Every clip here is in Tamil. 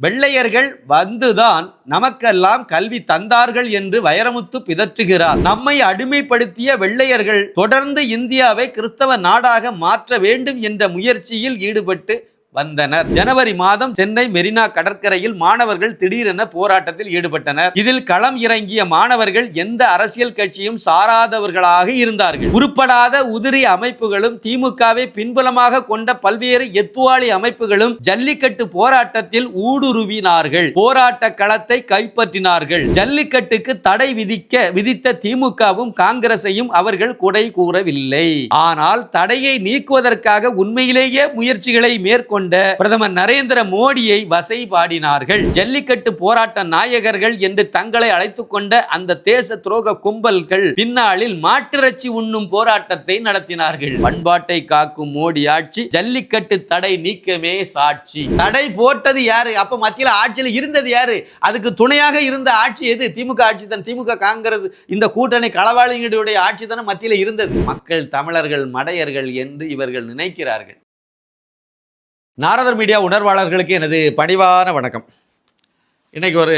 வெள்ளையர்கள் வந்துதான் நமக்கெல்லாம் கல்வி தந்தார்கள் என்று வைரமுத்து பிதற்றுகிறார். நம்மை அடிமைப்படுத்திய வெள்ளையர்கள் தொடர்ந்து இந்தியாவை கிறிஸ்தவ நாடாக மாற்ற வேண்டும் என்ற முயற்சியில் ஈடுபட்டு வந்தனர். ஜனவரி மாதம் சென்னை மெரினா கடற்கரையில் மாணவர்கள் திடீரென போராட்டத்தில் ஈடுபட்டனர். இதில் களம் இறங்கிய மாணவர்கள் எந்த அரசியல் கட்சியும் சாராதவர்களாக இருந்தார்கள். உருப்படாத உதிரி அமைப்புகளும் திமுகவை பின்புலமாக கொண்ட பல்வேறு எத்துவாளி அமைப்புகளும் ஜல்லிக்கட்டு போராட்டத்தில் ஊடுருவினார்கள். போராட்ட களத்தை கைப்பற்றினார்கள். ஜல்லிக்கட்டுக்கு தடை விதிக்க விதித்த திமுகவும் காங்கிரசையும் அவர்கள் குடை கூறவில்லை. ஆனால் தடையை நீக்குவதற்காக உண்மையிலேயே முயற்சிகளை மேற்கொண்டு பிரதமர் நரேந்திர மோடியை வசை பாடினார்கள் ஜல்லிக்கட்டு போராட்ட நாயகர்கள் என்று தங்களை அழைத்துக் கொண்ட அந்த தேச துரோக கும்பல்கள் பின்னாளில் மாட்டிறைச்சி உண்ணும் போராட்டத்தை நடத்தினார்கள். பண்பாட்டை காக்கும் மோடி ஆட்சி ஜல்லிக்கட்டு தடை நீக்கமே சாட்சி. தடை போட்டது யாரு? அப்ப மத்தியில் ஆட்சியில் இருந்தது யாரு? அதுக்கு துணையாக இருந்த ஆட்சி எது? திமுக ஆட்சி தான். திமுக காங்கிரஸ் இந்த கூட்டணி களவாளிகளுடைய ஆட்சி தானே மத்தியில் இருந்தது. மக்கள் தமிழர்கள் மடையர்கள் என்று இவர்கள் நினைக்கிறார்கள். நாரதர் மீடியா உணர்வாளர்களுக்கு எனது பணிவான வணக்கம். இன்றைக்கி ஒரு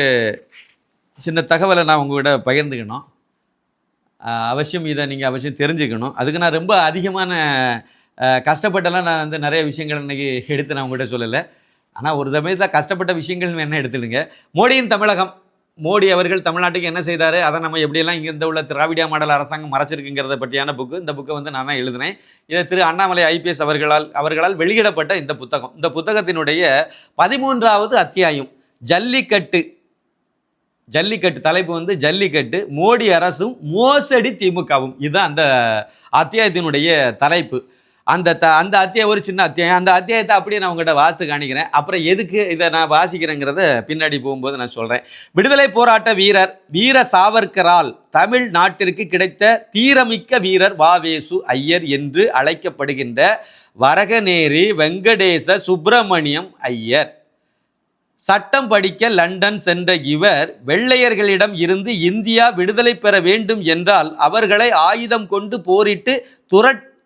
சின்ன தகவலை நான் உங்கள்கிட்ட பகிர்ந்துக்கணும். அவசியம் இதை நீங்கள் அவசியம் தெரிஞ்சுக்கணும். அதுக்கு நான் ரொம்ப அதிகமான கஷ்டப்பட்டெல்லாம் நான் வந்து நிறைய விஷயங்கள் இன்றைக்கி எடுத்து நான் உங்கள்கிட்ட சொல்லலை. ஆனால் ஒரு சமயத்தில் கஷ்டப்பட்ட விஷயங்கள் என்ன எடுத்துடுங்க மோடியின் தமிழகம். மோடி அவர்கள் தமிழ்நாட்டுக்கு என்ன செய்தார்? அதை நம்ம எப்படியெல்லாம் இங்கே உள்ள திராவிடியா மாடல் அரசாங்கம் மறைச்சிருக்குங்கிறத பற்றியான புக்கு. இந்த புக்கை வந்து நான் தான் எழுதினேன். இதை திரு அண்ணாமலை ஐபிஎஸ் அவர்களால் அவர்களால் வெளியிடப்பட்ட இந்த புத்தகம். இந்த புத்தகத்தினுடைய பதிமூன்றாவது அத்தியாயம் ஜல்லிக்கட்டு. ஜல்லிக்கட்டு தலைப்பு வந்து ஜல்லிக்கட்டு. மோடி அரசும் மோசடி திமுகவும். இதுதான் அந்த அத்தியாயத்தினுடைய தலைப்பு. அந்த த அந்த அத்தியாயம் ஒரு சின்ன அத்தியாயம் அந்த அத்தியாயத்தை அப்படியே நான் உங்கள்கிட்ட வாசித்து காணிக்கிறேன் அப்புறம் எதுக்கு இதை நான் வாசிக்கிறேங்கிறத பின்னாடி போகும்போது நான் சொல்கிறேன் விடுதலை போராட்ட வீரர் வீர சாவர்கரால் தமிழ் நாட்டிற்கு கிடைத்த தீரமிக்க வீரர் வாவேசு ஐயர் என்று அழைக்கப்படுகின்ற வரகநேரி வெங்கடேச சுப்பிரமணியம் ஐயர். சட்டம் படிக்க லண்டன் சென்ற இவர் வெள்ளையர்களிடம் இருந்து இந்தியா விடுதலை பெற வேண்டும் என்றால் அவர்களை ஆயுதம் கொண்டு போரிட்டு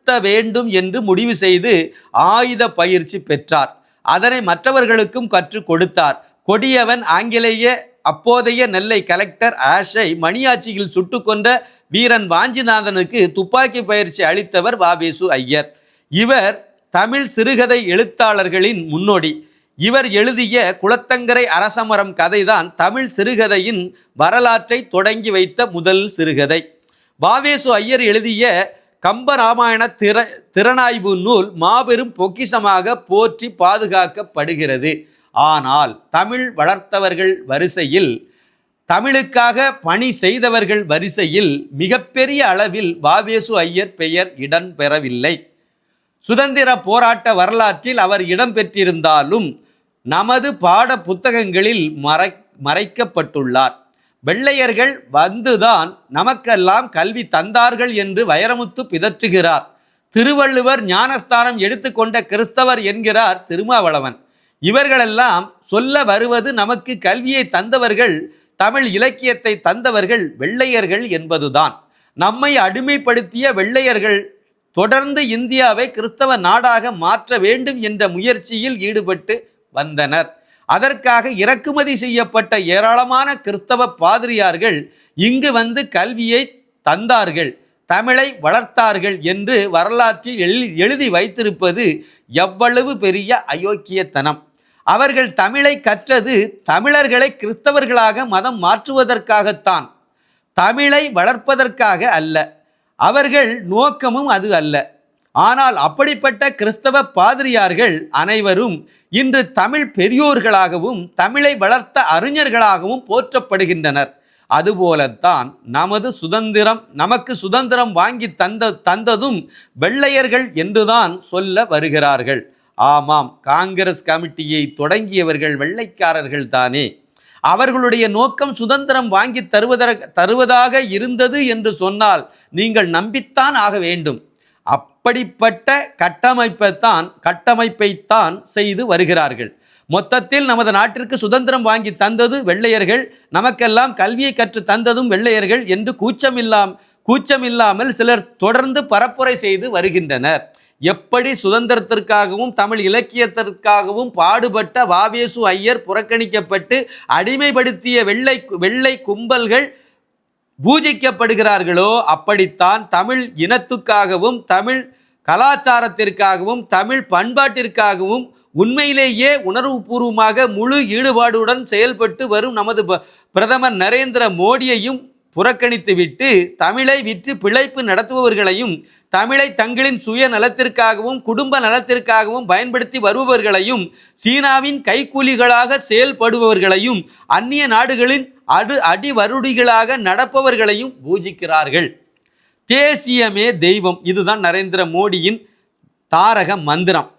துரட்ட வேண்டும் என்று முடிவு செய்து ஆயுத பயிற்சி பெற்றார். அதனை மற்றவர்களுக்கும் கற்றுக் கொடுத்தார். கொடியவன் ஆங்கிலேய அப்போதைய நெல்லை கலெக்டர் ஆஷை மணியாட்சியில் சுட்டு கொன்ற வீரன் வாஞ்சிநாதனுக்கு துப்பாக்கி பயிற்சி அளித்தவர் வாபேசு ஐயர். இவர் தமிழ் சிறுகதை எழுத்தாளர்களின் முன்னோடி. இவர் எழுதிய குளத்தங்கரை அரசமரம் கதைதான் தமிழ் சிறுகதையின் வரலாற்றை தொடங்கி வைத்த முதல் சிறுகதை. பாவேசு ஐயர் எழுதிய கம்பராமாயண திற திறனாய்வு நூல் மாபெரும் பொக்கிஷமாக போற்றி பாதுகாக்கப்படுகிறது. ஆனால் தமிழ் வளர்த்தவர்கள் வரிசையில் தமிழுக்காக பணி செய்தவர்கள் வரிசையில் மிகப்பெரிய அளவில் வாவேசு ஐயர் பெயர் இடம்பெறவில்லை. சுதந்திர போராட்ட வரலாற்றில் அவர் இடம்பெற்றிருந்தாலும் நமது பாட புத்தகங்களில் மறை மறைக்கப்பட்டுள்ளார். வெள்ளையர்கள் வந்துதான் நமக்கெல்லாம் கல்வி தந்தார்கள் என்று வைரமுத்து பிதற்றுகிறார். திருவள்ளுவர் ஞானஸ்தானம் எடுத்துக்கொண்ட கிறிஸ்தவர் என்கிறார் திருமாவளவன். இவர்களெல்லாம் சொல்ல வருவது நமக்கு கல்வியை தந்தவர்கள் தமிழ் இலக்கியத்தை தந்தவர்கள் வெள்ளையர்கள் என்பதுதான். நம்மை அடிமைப்படுத்திய வெள்ளையர்கள் தொடர்ந்து இந்தியாவை கிறிஸ்தவ நாடாக மாற்ற வேண்டும் என்ற முயற்சியில் ஈடுபட்டு வந்தனர். அதற்காக இறக்குமதி செய்யப்பட்ட ஏராளமான கிறிஸ்தவ பாதிரியார்கள் இங்கு வந்து கல்வியை தந்தார்கள் தமிழை வளர்த்தார்கள் என்று வரலாற்றில் எழுதி வைத்திருப்பது எவ்வளவு பெரிய அயோக்கியத்தனம். அவர்கள் தமிழை கற்றது தமிழர்களை கிறிஸ்தவர்களாக மதம் மாற்றுவதற்காகத்தான் தமிழை வளர்ப்பதற்காக அல்ல அவர்கள் நோக்கமும் அது அல்ல. ஆனால் அப்படிப்பட்ட கிறிஸ்தவ பாதிரியார்கள் அனைவரும் இன்று தமிழ் பெரியோர்களாகவும் தமிழை வளர்த்த அறிஞர்களாகவும் போற்றப்படுகின்றனர். அதுபோலத்தான் நமது சுதந்திரம் நமக்கு சுதந்திரம் வாங்கி தந்த தந்ததும் வெள்ளையர்கள் என்றுதான் சொல்ல வருகிறார்கள். ஆமாம் காங்கிரஸ் கமிட்டியை தொடங்கியவர்கள் வெள்ளைக்காரர்கள் தானே. அவர்களுடைய நோக்கம் சுதந்திரம் வாங்கி தருவதற்கு தருவதாக இருந்தது என்று சொன்னால் நீங்கள் நம்பித்தான் ஆக வேண்டும். அப்படிப்பட்ட கட்டமைப்பைத்தான் கட்டமைப்பைத்தான் செய்து வருகிறார்கள். மொத்தத்தில் நமது நாட்டிற்கு சுதந்திரம் வாங்கி தந்தது வெள்ளையர்கள் நமக்கெல்லாம் கல்வியை கற்று தந்ததும் வெள்ளையர்கள் என்று கூச்சமில்லாம் கூச்சமில்லாமல் சிலர் தொடர்ந்து பரப்புரை செய்து வருகின்றனர். எப்படி சுதந்திரத்திற்காகவும் தமிழ் இலக்கியத்திற்காகவும் பாடுபட்ட வாவேசு ஐயர் புறக்கணிக்கப்பட்டு அடிமைப்படுத்திய வெள்ளை வெள்ளை கும்பல்கள் பூஜிக்கப்படுகிறார்களோ அப்படித்தான் தமிழ் இனத்துக்காகவும் தமிழ் கலாச்சாரத்திற்காகவும் தமிழ் பண்பாட்டிற்காகவும் உண்மையிலேயே உணர்வுபூர்வமாக முழு ஈடுபாடுடன் செயல்பட்டு வரும் நமது ப- பிரதமர் நரேந்திர மோடியையும் புறக்கணித்துவிட்டு தமிழை விற்று பிழைப்பு நடத்துபவர்களையும் தமிழை தங்களின் சுய நலத்திற்காகவும் குடும்ப நலத்திற்காகவும் பயன்படுத்தி வருபவர்களையும் சீனாவின் கைக்கூலிகளாக செயல்படுபவர்களையும் அந்நிய நாடுகளின் அடு அடிவருடிகளாக நடப்பவர்களையும் பூஜிக்கிறார்கள். தேசியமே தெய்வம். இதுதான் நரேந்திர மோடியின் தாரக மந்திரம்.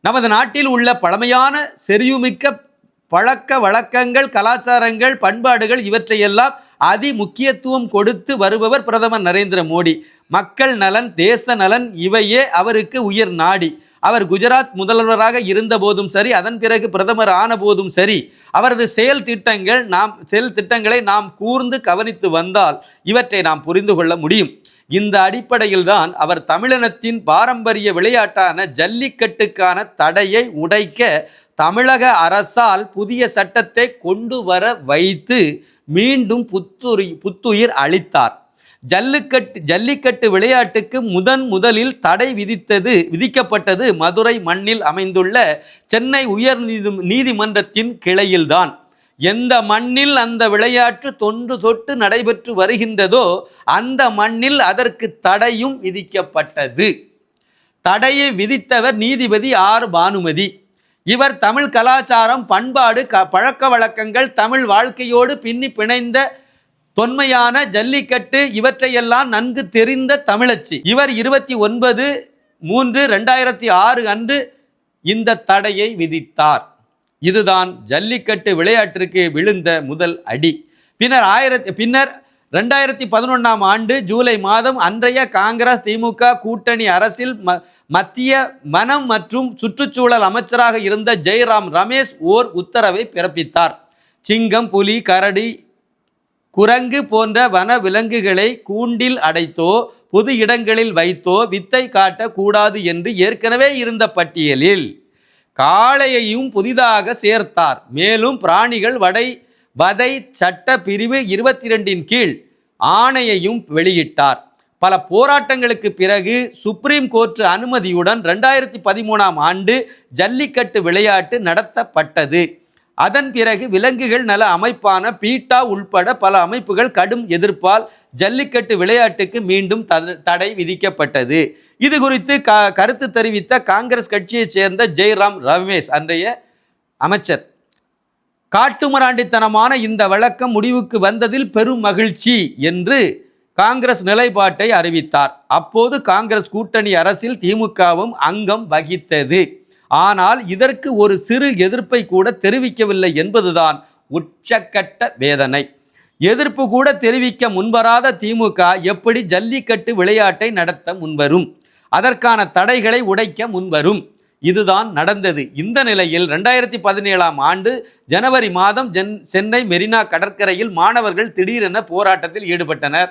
நமது நாட்டில் உள்ள பழமையான செறிவுமிக்க பழக்க வழக்கங்கள் கலாச்சாரங்கள் பண்பாடுகள் இவற்றையெல்லாம் அதி முக்கியத்துவம் கொடுத்து வருபவர் பிரதமர் நரேந்திர மோடி. மக்கள் நலன் தேச நலன் இவையே அவருக்கு உயிர் நாடி. அவர் குஜராத் முதல்வராக இருந்த போதும் சரி அதன் பிறகு பிரதமர் ஆன போதும் சரி அவரது செயல் திட்டங்கள் நாம் செயல் திட்டங்களை நாம் கூர்ந்து கவனித்து வந்தால் இவற்றை நாம் புரிந்து கொள்ள முடியும். இந்த அடிப்படையில் தான் அவர் தமிழினத்தின் பாரம்பரிய விளையாட்டான ஜல்லிக்கட்டுக்கான தடையை உடைக்க தமிழக அரசால் புதிய சட்டத்தை கொண்டு வர வைத்து மீண்டும் புத்துரி புத்துயிர் அளித்தார். ஜல்லிக்கட்டு ஜல்லிக்கட்டு விளையாட்டுக்கு முதன் முதலில் தடை விதித்தது விதிக்கப்பட்டது மதுரை மண்ணில் அமைந்துள்ள சென்னை உயர் நீதி நீதிமன்றத்தின் கிளையில்தான். எந்த மண்ணில் அந்த விளையாட்டு தொன்று தொட்டு நடைபெற்று வருகின்றதோ அந்த மண்ணில் அதற்கு தடையும் விதிக்கப்பட்டது. தடையை விதித்தவர் நீதிபதி ஆர். பானுமதி. இவர் தமிழ் கலாச்சாரம் பண்பாடு க பழக்க வழக்கங்கள் தமிழ் வாழ்க்கையோடு பின்னி பிணைந்த தொன்மையான ஜல்லிக்கட்டு இவற்றையெல்லாம் நன்கு தெரிந்த தமிழச்சி. இவர் இருபத்தி ஒன்பது மூன்று ரெண்டாயிரத்தி ஆறு அன்று இந்த தடையை விதித்தார். இதுதான் ஜல்லிக்கட்டு விளையாட்டிற்கு விழுந்த முதல் அடி. பின்னர் ஆயிரத்தி பின்னர் ரெண்டாயிரத்தி பதினொன்றாம் ஆண்டு ஜூலை மாதம் அன்றைய காங்கிரஸ் திமுக கூட்டணி அரசில் ம மத்திய மனம் மற்றும் சுற்றுச்சூழல் அமைச்சராக இருந்த ஜெய்ராம் ரமேஷ் ஓர் உத்தரவை பிறப்பித்தார். சிங்கம் புலி கரடி குரங்கு போன்ற வன விலங்குகளை கூண்டில் அடைத்தோ பொது இடங்களில் வைத்தோ வித்தை காட்டக்கூடாது என்று ஏற்கனவே இருந்த பட்டியலில் காளையையும் புதிதாக சேர்த்தார். மேலும் பிராணிகள் வடை வதை சட்ட பிரிவு இருபத்தி ரெண்டின் கீழ் ஆணையையும் வெளியிட்டார். பல போராட்டங்களுக்கு பிறகு சுப்ரீம் கோர்ட் அனுமதியுடன் ரெண்டாயிரத்தி பதிமூணாம் ஆண்டு ஜல்லிக்கட்டு விளையாட்டு நடத்தப்பட்டது. அதன் பிறகு விலங்குகள் நல அமைப்பான பீட்டா உள்பட பல அமைப்புகள் கடும் எதிர்ப்பால் ஜல்லிக்கட்டு விளையாட்டுக்கு மீண்டும் தடை விதிக்கப்பட்டது. இது குறித்து க கருத்து தெரிவித்த காங்கிரஸ் கட்சியைச் சேர்ந்த ஜெய்ராம் ரமேஷ் அன்றைய அமைச்சர். காட்டுமராண்டித்தனமான இந்த வழக்கம் முடிவுக்கு வந்ததில் பெரும் மகிழ்ச்சி என்று காங்கிரஸ் நிலைப்பாட்டை அறிவித்தார். அப்போது காங்கிரஸ் கூட்டணி அரசில் திமுகவும் அங்கம் வகித்தது. ஆனால் இதற்கு ஒரு சிறு எதிர்ப்பை கூட தெரிவிக்கவில்லை என்பதுதான் உச்சக்கட்ட வேதனை. எதிர்ப்பு கூட தெரிவிக்க முன்வராத திமுக எப்படி ஜல்லிக்கட்டு விளையாட்டை நடத்த முன்வரும்? அதற்கான தடைகளை உடைக்க முன்வரும்? இதுதான் நடந்தது. இந்த நிலையில் ரெண்டாயிரத்தி பதினேழாம் ஆண்டு ஜனவரி மாதம் ஜென் சென்னை மெரினா கடற்கரையில் மாணவர்கள் திடீரென போராட்டத்தில் ஈடுபட்டனர்.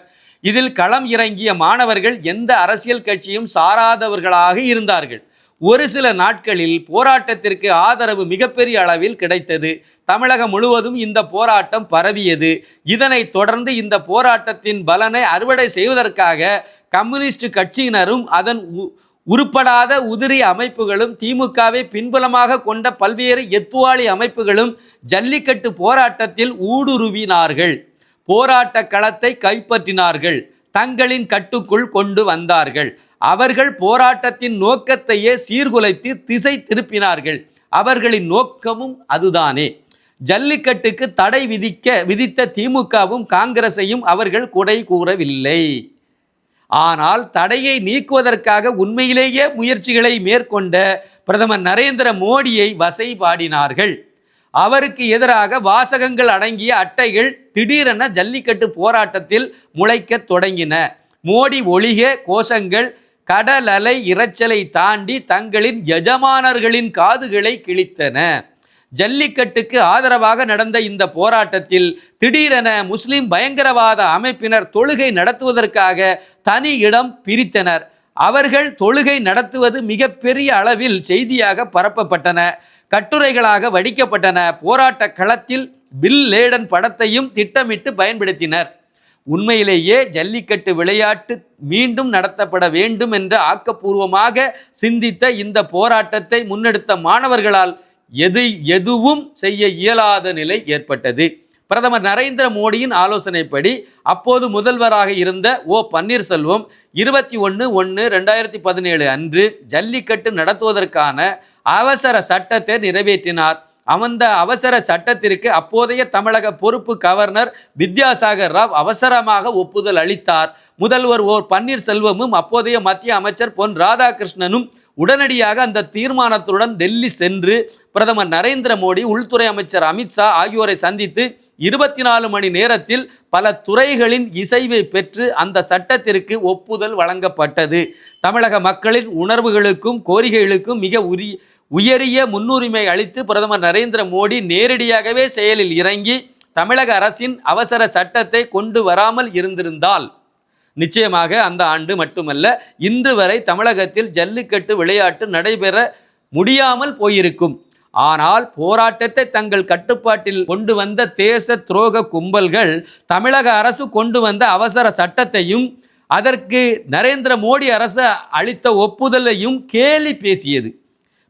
இதில் களம் இறங்கிய மாணவர்கள் எந்த அரசியல் கட்சியும் சாராதவர்களாக இருந்தார்கள். ஒரு சில நாட்களில் போராட்டத்திற்கு ஆதரவு மிகப்பெரிய அளவில் கிடைத்தது. தமிழகம் முழுவதும் இந்த போராட்டம் பரவியது. இதனைத் தொடர்ந்து இந்த போராட்டத்தின் பலனை அறுவடை செய்வதற்காக கம்யூனிஸ்ட் கட்சியினரும் அதன் உ- உருப்படாத உதிரி அமைப்புகளும் திமுகவை பின்புலமாக கொண்ட பல்வேறு எத்துவாளி அமைப்புகளும் ஜல்லிக்கட்டு போராட்டத்தில் ஊடுருவினார்கள். போராட்ட களத்தை கைப்பற்றினார்கள். தங்களின் கட்டுக்குள் கொண்டு வந்தார்கள். அவர்கள் போராட்டத்தின் நோக்கத்தையே சீர்குலைத்து திசை திருப்பினார்கள். அவர்களின் நோக்கமும் அதுதானே. ஜல்லிக்கட்டுக்கு தடை விதிக்க விதித்த திமுகவும் காங்கிரஸையும் அவர்கள் குடை கூறவில்லை. ஆனால் தடையை நீக்குவதற்காக உண்மையிலேயே முயற்சிகளை மேற்கொண்ட பிரதமர் நரேந்திர மோடியை வசைபாடினார்கள். அவருக்கு எதிராக வாசகங்கள் அடங்கிய அட்டைகள் திடீரென ஜல்லிக்கட்டு போராட்டத்தில் முளைக்கத் தொடங்கின. மோடி ஒழிக கோஷங்கள் கடல் அலை இரைச்சலை தாண்டி தங்களின் எஜமானர்களின் காதுகளை கிழித்தன. ஜல்லிக்கட்டுக்கு ஆதரவாக நடந்த இந்த போராட்டத்தில் திடீரென முஸ்லிம் பயங்கரவாத அமைப்பினர் தொழுகை நடத்துவதற்காக தனி இடம் பிரித்தனர். அவர்கள் தொழுகை நடத்துவது மிகப்பெரிய அளவில் செய்தியாக பரப்பப்பட்டன. கட்டுரைகளாக வடிக்கப்பட்டன. போராட்ட களத்தில் பில் லேடன் படத்தையும் திட்டமிட்டு பயன்படுத்தினர். உண்மையிலேயே ஜல்லிக்கட்டு விளையாட்டு மீண்டும் நடத்தப்பட வேண்டும் என்று ஆக்கப்பூர்வமாக சிந்தித்த இந்த போராட்டத்தை முன்னெடுத்த மாணவர்களால் எது எதுவும் செய்ய இயலாத நிலை ஏற்பட்டது. பிரதமர் நரேந்திர மோடியின் ஆலோசனைப்படி அப்போது முதல்வராக இருந்த ஓ பன்னீர்செல்வம் இருபத்தி ஒன்று ஒன்று ரெண்டாயிரத்தி பதினேழு அன்று ஜல்லிக்கட்டு நடத்துவதற்கான அவசர சட்டத்தை நிறைவேற்றினார். அந்த அவசர சட்டத்திற்கு அப்போதைய தமிழக பொறுப்பு கவர்னர் வித்யாசாகர் ராவ் அவசரமாக ஒப்புதல் அளித்தார். முதல்வர் ஓர் பன்னீர்செல்வமும் அப்போதைய மத்திய அமைச்சர் பொன் ராதாகிருஷ்ணனும் உடனடியாக அந்த தீர்மானத்துடன் டெல்லி சென்று பிரதமர் நரேந்திர மோடி உள்துறை அமைச்சர் அமித்ஷா ஆகியோரை சந்தித்து இருபத்தி நாலு மணி நேரத்தில் பல துறைகளின் இசைவை பெற்று அந்த சட்டத்திற்கு ஒப்புதல் வழங்கப்பட்டது. தமிழக மக்களின் உணர்வுகளுக்கும் கோரிக்கைகளுக்கும் மிக உரி உயரிய முன்னுரிமை அளித்து பிரதமர் நரேந்திர மோடி நேரடியாகவே செயலில் இறங்கி தமிழக அரசின் அவசர சட்டத்தை கொண்டு வராமல் இருந்திருந்தால். நிச்சயமாக அந்த ஆண்டு மட்டுமல்ல இன்று வரை தமிழகத்தில் ஜல்லிக்கட்டு விளையாட்டு நடைபெற முடியாமல் போயிருக்கும். ஆனால் போராட்டத்தை தங்கள் கட்டுப்பாட்டில் கொண்டு வந்த தேச துரோக கும்பல்கள் தமிழக அரசு கொண்டு வந்த அவசர சட்டத்தையும் அதற்கு நரேந்திர மோடி அரசு அளித்த ஒப்புதலையும் கேலி பேசியது.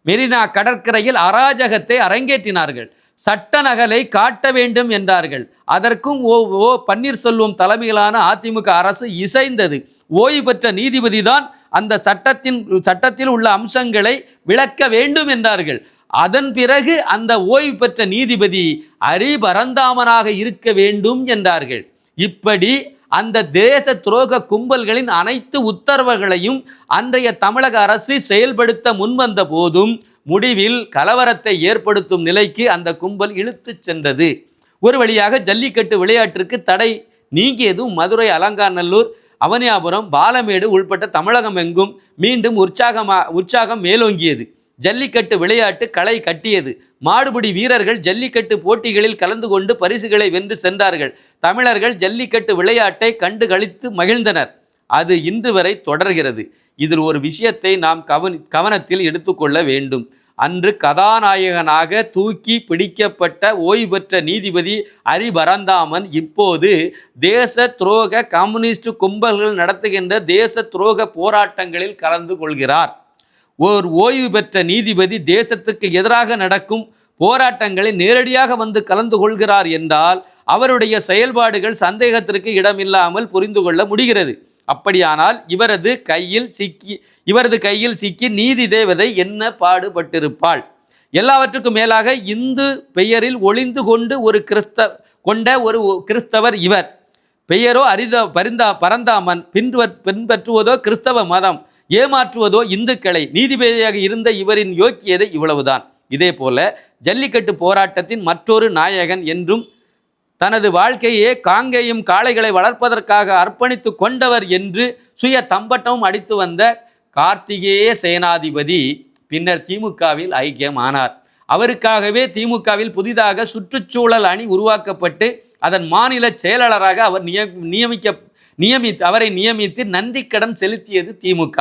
மெரினா கடற்கரையில் அராஜகத்தை அரங்கேற்றினார்கள். சட்ட நகலை காட்ட வேண்டும் என்றார்கள். அதற்கும் ஓ ஓ பன்னீர்செல்வம் தலைமையிலான அதிமுக அரசு இசைந்தது. ஓய்வு பெற்ற நீதிபதி தான் அந்த சட்டத்தின் சட்டத்தில் உள்ள அம்சங்களை விளக்க வேண்டும் என்றார்கள். அதன் பிறகு அந்த ஓய்வு பெற்ற நீதிபதி அரிபரந்தாமனாக இருக்க வேண்டும் என்றார்கள். இப்படி அந்த தேச துரோக கும்பல்களின் அனைத்து உத்தரவுகளையும் அன்றைய தமிழக அரசு செயல்படுத்த முன்வந்த போதும் முடிவில் கலவரத்தை ஏற்படுத்தும் நிலைக்கு அந்த கும்பல் இழுத்துச் சென்றது. ஒரு வழியாக ஜல்லிக்கட்டு விளையாட்டிற்கு தடை நீங்கியதும் மதுரை அலங்காநல்லூர் அவனியாபுரம் பாலமேடு உள்பட்ட தமிழகம் எங்கும் மீண்டும் உற்சாகமா உற்சாகம் மேலோங்கியது. ஜல்லிக்கட்டு விளையாட்டு களை கட்டியது. மாடுபிடி வீரர்கள் ஜல்லிக்கட்டு போட்டிகளில் கலந்து கொண்டு பரிசுகளை வென்று சென்றார்கள். தமிழர்கள் ஜல்லிக்கட்டு விளையாட்டை கண்டு கழித்து மகிழ்ந்தனர். அது இன்று வரை தொடர்கிறது. இதில் ஒரு விஷயத்தை நாம் கவனி கவனத்தில் எடுத்துக்கொள்ள வேண்டும். அன்று கதாநாயகனாக தூக்கி பிடிக்கப்பட்ட ஓய்வு பெற்ற நீதிபதி ஹரிபரந்தாமன் இப்போது தேச துரோக கம்யூனிஸ்ட் கும்பல்கள் நடத்துகின்ற தேச துரோக போராட்டங்களில் கலந்து கொள்கிறார். ஓர் ஓய்வு பெற்ற நீதிபதி தேசத்துக்கு எதிராக நடக்கும் போராட்டங்களை நேரடியாக வந்து கலந்து கொள்கிறார் என்றால் அவருடைய செயல்பாடுகள் சந்தேகத்திற்கு இடமில்லாமல் புரிந்து கொள்ள முடிகிறது. அப்படியானால் இவரது கையில் சிக்கி இவரது கையில் சிக்கி நீதி தேவதை என்ன பாடுபட்டிருப்பாள்? எல்லாவற்றுக்கும் மேலாக இந்து பெயரில் ஒளிந்து கொண்டு ஒரு கிறிஸ்த கொண்ட ஒரு கிறிஸ்தவர் இவர். பெயரோ அரித பரிந்தா பரந்தாமன் பின்பற் பின்பற்றுவதோ கிறிஸ்தவ மதம். ஏமாற்றுவதோ இந்துக்களை நீதிபதியாக இருந்த இவரின் யோக்கியதை இவ்வளவுதான். இதே போல ஜல்லிக்கட்டு போராட்டத்தின் மற்றொரு நாயகன் என்றும் தனது வாழ்க்கையே காங்கேயும் காளைகளை வளர்ப்பதற்காக அர்ப்பணித்து கொண்டவர் என்று சுய தம்பட்டமும் அடித்து வந்த கார்த்திகேய சேனாதிபதி பின்னர் திமுகவில் ஐக்கியமானார். அவருக்காகவே திமுகவில் புதிதாக சுற்றுச்சூழல் அணி உருவாக்கப்பட்டு அதன் மாநில செயலாளராக அவர் நியமிக்க நியமித்து அவரை நியமித்து நன்றிக்கடன் செலுத்தியது திமுக.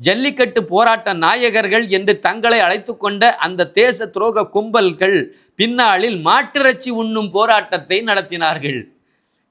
ஜல்லிக்கட்டு போராட்ட நாயகர்கள் என்று தங்களை அழைத்து கொண்ட அந்த தேச துரோக கும்பல்கள் பின்னாளில் மாட்டிறைச்சி உண்ணும் போராட்டத்தை நடத்தினார்கள்.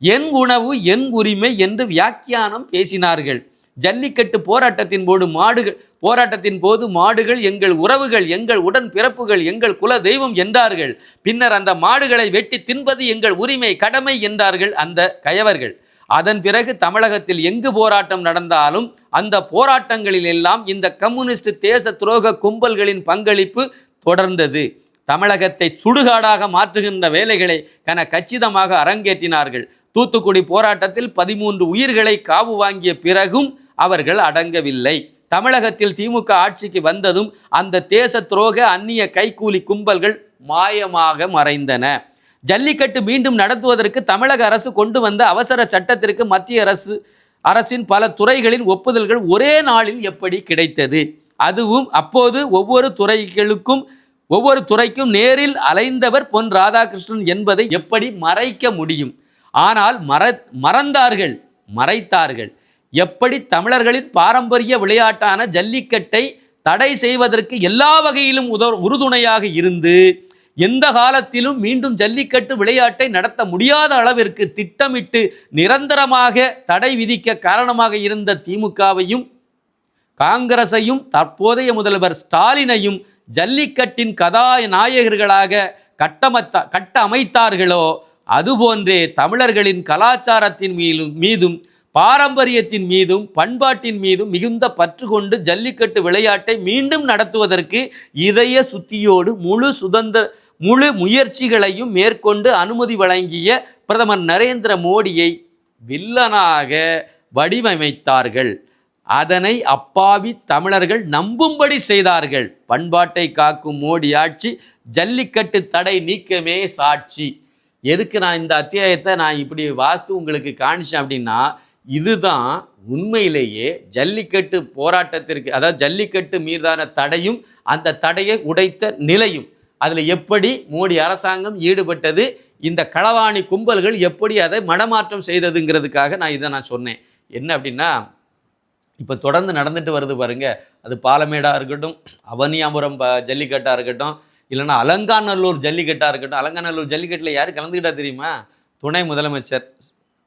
என் உணவு என் உரிமை என்று வியாக்கியானம் பேசினார்கள். ஜல்லிக்கட்டு போராட்டத்தின் போது மாடுகள் போராட்டத்தின் போது மாடுகள் எங்கள் உறவுகள் எங்கள் உடன் பிறப்புகள் எங்கள் குல தெய்வம் என்றார்கள். பின்னர் அந்த மாடுகளை வெட்டி தின்பது எங்கள் உரிமை கடமை என்றார்கள் அந்த கயவர்கள். அதன் பிறகு தமிழகத்தில் எங்கு போராட்டம் நடந்தாலும் அந்த போராட்டங்களில் எல்லாம் இந்த கம்யூனிஸ்ட் தேச துரோக கும்பல்களின் பங்களிப்பு தொடர்ந்தது. தமிழகத்தை சுடுகாடாக மாற்றுகின்ற வேலைகளை கன கச்சிதமாக அரங்கேற்றினார்கள். தூத்துக்குடி போராட்டத்தில் பதிமூன்று உயிர்களை காவு வாங்கிய பிறகும் அவர்கள் அடங்கவில்லை. தமிழகத்தில் திமுக ஆட்சிக்கு வந்ததும் அந்த தேச துரோக அந்நிய கைக்கூலி கும்பல்கள் மாயமாக மறைந்தன. ஜல்லிக்கட்டு மீண்டும் நடத்துவதற்கு தமிழக அரசு கொண்டு வந்த அவசர சட்டத்திற்கு மத்திய அரசு அரசின் பல துறைகளின் ஒப்புதல்கள் ஒரே நாளில் எப்படி கிடைத்தது? அதுவும் அப்போது ஒவ்வொரு துறைகளுக்கும் ஒவ்வொரு துறைக்கும் நேரில் அலைந்தவர் பொன் ராதாகிருஷ்ணன் என்பதை எப்படி மறைக்க முடியும்? ஆனால் மற மறந்தார்கள் மறைத்தார்கள். எப்படி தமிழர்களின் பாரம்பரிய விளையாட்டான ஜல்லிக்கட்டை தடை செய்வதற்கு எல்லா வகையிலும் உத உறுதுணையாக இருந்து எந்த காலத்திலும் மீண்டும் ஜல்லிக்கட்டு விளையாட்டை நடத்த முடியாத அளவிற்கு திட்டமிட்டு நிரந்தரமாக தடை விதிக்க காரணமாக இருந்த திமுகவையும் காங்கிரஸையும் தற்போதைய முதல்வர் ஸ்டாலினையும் ஜல்லிக்கட்டின் கதாநாயகர்களாக கட்டமத்த கட்ட அமைத்தார்களோ அதுபோன்றே தமிழர்களின் கலாச்சாரத்தின் மீதும் மீதும் பாரம்பரியத்தின் மீதும் பண்பாட்டின் மீதும் மிகுந்த பற்று கொண்டு ஜல்லிக்கட்டு விளையாட்டை மீண்டும் நடத்துவதற்கு இதய சுத்தியோடு முழு சுதந்திர முழு முயற்சிகளையும் மேற்கொண்டு அனுமதி வழங்கிய பிரதமர் நரேந்திர மோடியை வில்லனாக வடிவமைத்தார்கள். அதனை அப்பாவி தமிழர்கள் நம்பும்படி செய்தார்கள். பண்பாட்டை காக்கும் மோடி ஆட்சி ஜல்லிக்கட்டு தடை நீக்கமே சாட்சி. எதுக்கு நான் இந்த அத்தியாயத்தை நான் இப்படி வாஸ்து உங்களுக்கு காணிச்சேன் அப்படின்னா இதுதான் உண்மையிலேயே ஜல்லிக்கட்டு போராட்டத்திற்கு அதாவது ஜல்லிக்கட்டு மீதான தடையும் அந்த தடையை உடைத்த நிலையும். அதில் எப்படி மோடி அரசாங்கம் ஈடுபட்டது இந்த களவாணி கும்பல்கள் எப்படி அதை மடமாற்றம் செய்ததுங்கிறதுக்காக நான் இதை நான் சொன்னேன். என்ன அப்படின்னா இப்போ தொடர்ந்து நடந்துட்டு வருது பாருங்க. அது பாலமேடாக இருக்கட்டும் அவனியாபுரம் ப ஜல்லிக்கட்டாக இருக்கட்டும் இல்லைன்னா அலங்காநல்லூர் ஜல்லிக்கட்டாக இருக்கட்டும். அலங்காநல்லூர் ஜல்லிக்கட்டில் யார் கலந்துக்கிட்டா தெரியுமா? துணை முதலமைச்சர்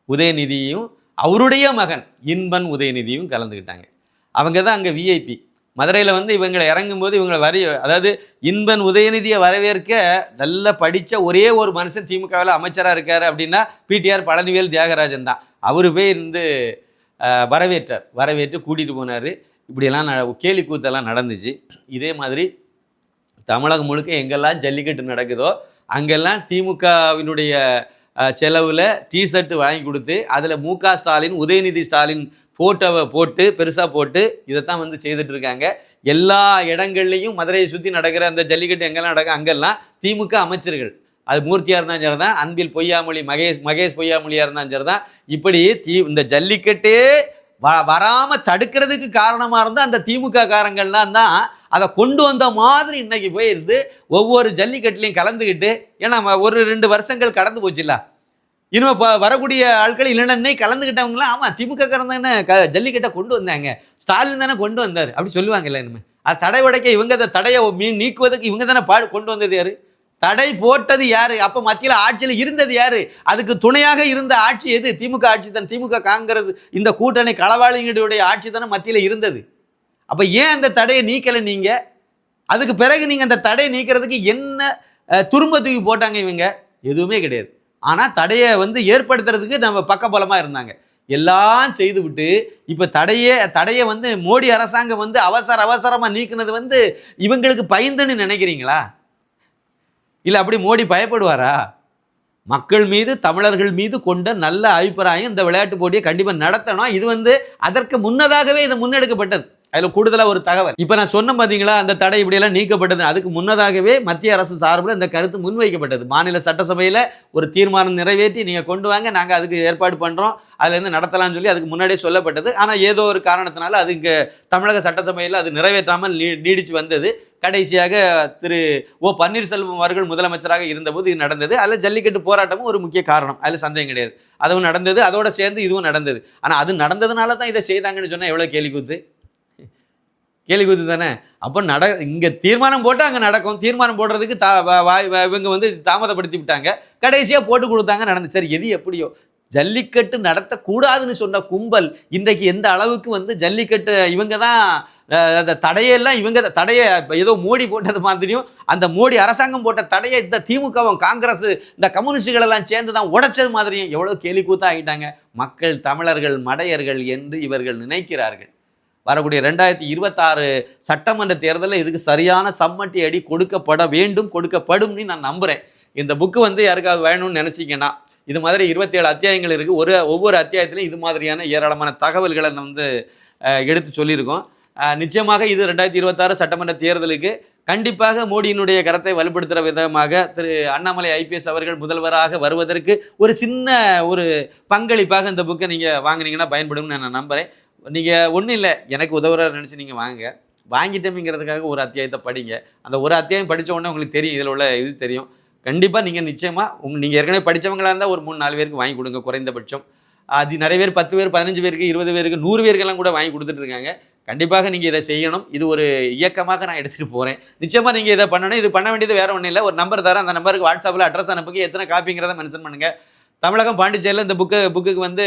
உதயநிதியும் அவருடைய மகன் இன்பன் உதயநிதியும் கலந்துக்கிட்டாங்க அவங்க தான் அங்கே விஐபி மதுரையில் வந்து இவங்களை இறங்கும்போது இவங்களை வரி அதாவது இன்பன் உதயநிதியை வரவேற்க நல்லா படித்த ஒரே ஒரு மனுஷன் திமுகவில் அமைச்சராக இருக்கார் அப்படின்னா பிடிஆர் பழனிவேல் தியாகராஜன் தான். அவர் போய் இருந்து வரவேற்றார். வரவேற்று கூட்டிகிட்டு போனார். இப்படியெல்லாம் ந கேலி கூத்தெல்லாம் நடந்துச்சு. இதே மாதிரி தமிழகம் முழுக்க எங்கெல்லாம் ஜல்லிக்கட்டு நடக்குதோ அங்கெல்லாம் திமுகவினுடைய செலவில் டிஷர்ட் வாங்கி கொடுத்து அதில் மு க ஸ்டாலின் உதயநிதி ஸ்டாலின் ஃபோட்டோவை போட்டு பெருசாக போட்டு இதைத்தான் வந்து செய்துட்டு இருக்காங்க எல்லா இடங்கள்லையும் மதுரையை சுற்றி நடக்கிற அந்த ஜல்லிக்கட்டு எங்கெல்லாம் நடக்க அங்கெல்லாம் திமுக அமைச்சர்கள். அது மூர்த்தியாக இருந்தாலும் சரி தான் அன்பில் பொய்யாமொழி மகேஷ் மகேஷ் பொய்யாமொழியாக இருந்தாலும் சரி தான் இப்படி தீ இந்த ஜல்லிக்கட்டே வ வராமல் தடுக்கிறதுக்கு காரணமாக இருந்தால் அந்த திமுக காரங்கள்லாம் தான் அதை கொண்டு வந்த மாதிரி இன்னைக்கு போயிருந்து ஒவ்வொரு ஜல்லிக்கட்டுலையும் கலந்துக்கிட்டு ஏன்னா ஒரு ரெண்டு வருஷங்கள் கடந்து போச்சுல்ல. இனிமேல் இப்போ வரக்கூடிய ஆட்கள் இல்லைன்னா இன்னைக்கு கலந்துக்கிட்டவங்களாம் ஆமாம் திமுக காரன் தானே க ஜல்லிக்கட்டை கொண்டு வந்தாங்க. ஸ்டாலின் தானே கொண்டு வந்தார். அப்படி சொல்லுவாங்கல்ல இனிமேல் அது தடை உடைக்க இவங்க தடையை மீ நீக்குவதற்கு இவங்க தானே பாடு கொண்டு வந்தது யாரு? தடை போட்டது யாரு? அப்போ மத்தியில் ஆட்சியில் இருந்தது யாரு? அதுக்கு துணையாக இருந்த ஆட்சி எது? திமுக ஆட்சி தான். திமுக காங்கிரஸ் இந்த கூட்டணி களவாளிகளுடைய ஆட்சி தானே மத்தியில் இருந்தது. அப்போ ஏன் அந்த தடையை நீக்கலை நீங்கள் அதுக்கு பிறகு நீங்கள் அந்த தடையை நீக்கிறதுக்கு என்ன துரும்ப தூக்கி போட்டாங்க இவங்க? எதுவுமே கிடையாது. ஆனால் தடையை வந்து ஏற்படுத்துறதுக்கு நம்ம பக்கபலமாக இருந்தாங்க. எல்லாம் செய்து விட்டு இப்போ தடையே தடையை வந்து மோடி அரசாங்கம் வந்து அவசர அவசரமாக நீக்குனது வந்து இவங்களுக்கு பயந்துன்னு நினைக்கிறீங்களா? இல்லை அப்படி மோடி பயப்படுவாரா? மக்கள் மீது தமிழர்கள் மீது கொண்ட நல்ல அபிப்பிராயம் இந்த விளையாட்டு போட்டியை கண்டிப்பாக நடத்தணும். இது வந்து அதற்கு முன்னதாகவே இது முன்னெடுக்கப்பட்டது. அதில் கூடுதலாக ஒரு தகவல். இப்போ நான் சொன்ன பார்த்தீங்களா அந்த தடை இப்படியெல்லாம் நீக்கப்பட்டது. அதுக்கு முன்னதாகவே மத்திய அரசு சார்பில் இந்த கருத்து முன்வைக்கப்பட்டது. மாநில சட்டசபையில் ஒரு தீர்மானம் நிறைவேற்றி நீங்கள் கொண்டு வாங்க நாங்கள் அதுக்கு ஏற்பாடு பண்ணுறோம் அதுலேருந்து நடத்தலாம்னு சொல்லி அதுக்கு முன்னாடியே சொல்லப்பட்டது. ஆனால் ஏதோ ஒரு காரணத்தினால அது இங்கே தமிழக சட்டசபையில் அது நிறைவேற்றாமல் நீ நீடிச்சு வந்தது. கடைசியாக திரு ஓ பன்னீர்செல்வம் அவர்கள் முதலமைச்சராக இருந்தபோது இது நடந்தது. அதில் ஜல்லிக்கட்டு போராட்டமும் ஒரு முக்கிய காரணம். அதில் சந்தேகம் கிடையாது. அதுவும் நடந்தது. அதோட சேர்ந்து இதுவும் நடந்தது. ஆனால் அது நடந்ததுனால தான் இதை செய்தாங்கன்னு சொன்னால் எவ்வளோ கேலி கேள்வி கேலி தானே? அப்போ நட இங்கே தீர்மானம் போட்டு அங்கே நடக்கும். தீர்மானம் போடுறதுக்கு தா வா- வாய் இவங்க வந்து தாமதப்படுத்தி விட்டாங்க. கடைசியாக போட்டு கொடுத்தாங்க நடந்துச்சு. சரி எது எப்படியோ? ஜல்லிக்கட்டு நடத்தக்கூடாதுன்னு சொன்ன கும்பல் இன்றைக்கு எந்த அளவுக்கு வந்து ஜல்லிக்கட்டு இவங்க தான் அந்த தடையெல்லாம் இவங்க தடையை இப்போ ஏதோ மோடி போட்டது மாதிரியும் அந்த மோடி அரசாங்கம் போட்ட தடையை இந்த திமுகவும் காங்கிரஸ் இந்த கம்யூனிஸ்டுகள் எல்லாம் சேர்ந்து தான் உடைச்சது மாதிரியும் எவ்வளோ கேலி கூத்தா ஆகிட்டாங்க. மக்கள் தமிழர்கள் மடையர்கள் என்று இவர்கள் நினைக்கிறார்கள். வரக்கூடிய ரெண்டாயிரத்தி இருபத்தாறு சட்டமன்ற தேர்தலில் இதுக்கு சரியான சம்மட்டி அடி கொடுக்கப்பட வேண்டும் கொடுக்கப்படும்னு நான் நம்புகிறேன் இந்த புக்கு வந்து யாருக்காவது வேணும்னு நினச்சிங்கன்னா இது மாதிரி இருபத்தேழு அத்தியாயங்கள் இருக்குது ஒரு ஒவ்வொரு அத்தியாயத்திலையும் இது மாதிரியான ஏராளமான தகவல்களை நான் வந்து எடுத்து சொல்லியிருக்கோம். நிச்சயமாக இது ரெண்டாயிரத்தி இருபத்தாறு சட்டமன்ற தேர்தலுக்கு கண்டிப்பாக மோடியினுடைய கரத்தை வலுப்படுத்துகிற விதமாக திரு அண்ணாமலை ஐபிஎஸ் அவர்கள் முதல்வராக வருவதற்கு ஒரு சின்ன ஒரு பங்களிப்பாக இந்த புக்கை நீங்கள் வாங்கினீங்கன்னா பயன்படும்னு நான் நம்புகிறேன் நீங்கள் ஒன்றும் இல்லை எனக்கு உதவுறாரு நினச்சி நீங்கள் வாங்க. வாங்கிட்டோமேங்கிறதுக்காக ஒரு அத்தியாயத்தை படிங்க. அந்த ஒரு அத்தியாயம் படித்த உடனே உங்களுக்கு தெரியும் இதில் உள்ள இது தெரியும். கண்டிப்பாக நீங்கள் நிச்சயமாக உங் நீங்கள் ஏற்கனவே படித்தவங்களாக இருந்தால் ஒரு மூணு நாலு பேருக்கு வாங்கி கொடுங்க குறைந்தபட்சம். அது நிறைய பேர் பத்து பேர் பதினஞ்சு பேருக்கு இருபது பேருக்கு நூறு பேருக்கெல்லாம் கூட வாங்கி கொடுத்துட்டு இருக்காங்க. கண்டிப்பாக நீங்கள் இதை செய்யணும். இது ஒரு இயக்கமாக நான் எடுத்துகிட்டு போகிறேன் நிச்சயமாக நீங்கள் இதை பண்ணணும். இது பண்ண வேண்டியது வேற ஒன்றும் இல்லை. ஒரு நம்பர் தரேன். அந்த நம்பருக்கு வாட்ஸ்அப்பில் அட்ரஸ் அனுப்புங்க. எத்தனை காப்பிங்கிறத மென்ஷன் பண்ணுங்கள் தமிழகம் பாண்டிச்சேரியில் இந்த புக்கு புக்குக்கு வந்து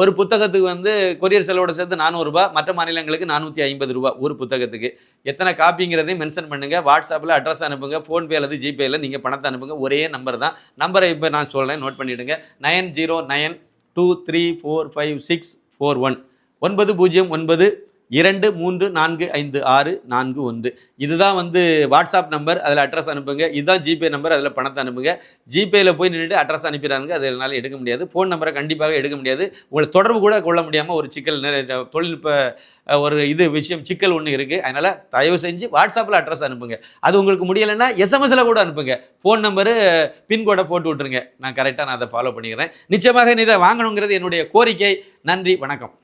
ஒரு புத்தகத்துக்கு வந்து கொரியர் செலவோட சேர்த்து நானூறுரூபா மற்ற மாநிலங்களுக்கு நானூற்றி ஐம்பது ரூபா ஒரு புத்தகத்துக்கு. எத்தனை காப்பிங்கிறதையும் மென்ஷன் பண்ணுங்கள் வாட்ஸ்அப்பில் அட்ரஸ் அனுப்புங்க. ஃபோன்பே அல்லது ஜிபேயில் நீங்கள் பணத்தை அனுப்புங்க. ஒரே நம்பர் தான். நம்பரை இப்போ நான் சொல்கிறேன் நோட் பண்ணிவிடுங்க nine zero nine two three four five six four one ஒன்பது பூஜ்ஜியம் ஒன்பது இரண்டு மூன்று நான்கு ஐந்து ஆறு நான்கு ஒன்று. இதுதான் வந்து வாட்ஸ்அப் நம்பர் அதில் அட்ரஸ் அனுப்புங்க. இதுதான் ஜிபே நம்பர் அதில் பணத்தை அனுப்புங்க. ஜிபேயில் போய் நின்றுட்டு அட்ரஸ் அனுப்பிடுறாங்க அது என்னால் எடுக்க முடியாது. ஃபோன் நம்பரை கண்டிப்பாக எடுக்க முடியாது. உங்களை தொடர்பு கூட கொள்ள முடியாமல் ஒரு சிக்கல் நிறைய தொழில்நுட்ப ஒரு இது விஷயம் சிக்கல் ஒன்று இருக்குது அதனால் தயவு செஞ்சு வாட்ஸ்அப்பில் அட்ரஸ் அனுப்புங்க. அது உங்களுக்கு முடியலைன்னா எஸ்எம்எஸில் கூட அனுப்புங்க. ஃபோன் நம்பரு பின்கோடை போட்டு விட்ருங்க நான் கரெக்டாக நான் அதை ஃபாலோ பண்ணிக்கிறேன். நிச்சயமாக இதை வாங்கணுங்கிறது என்னுடைய கோரிக்கை. நன்றி. வணக்கம்.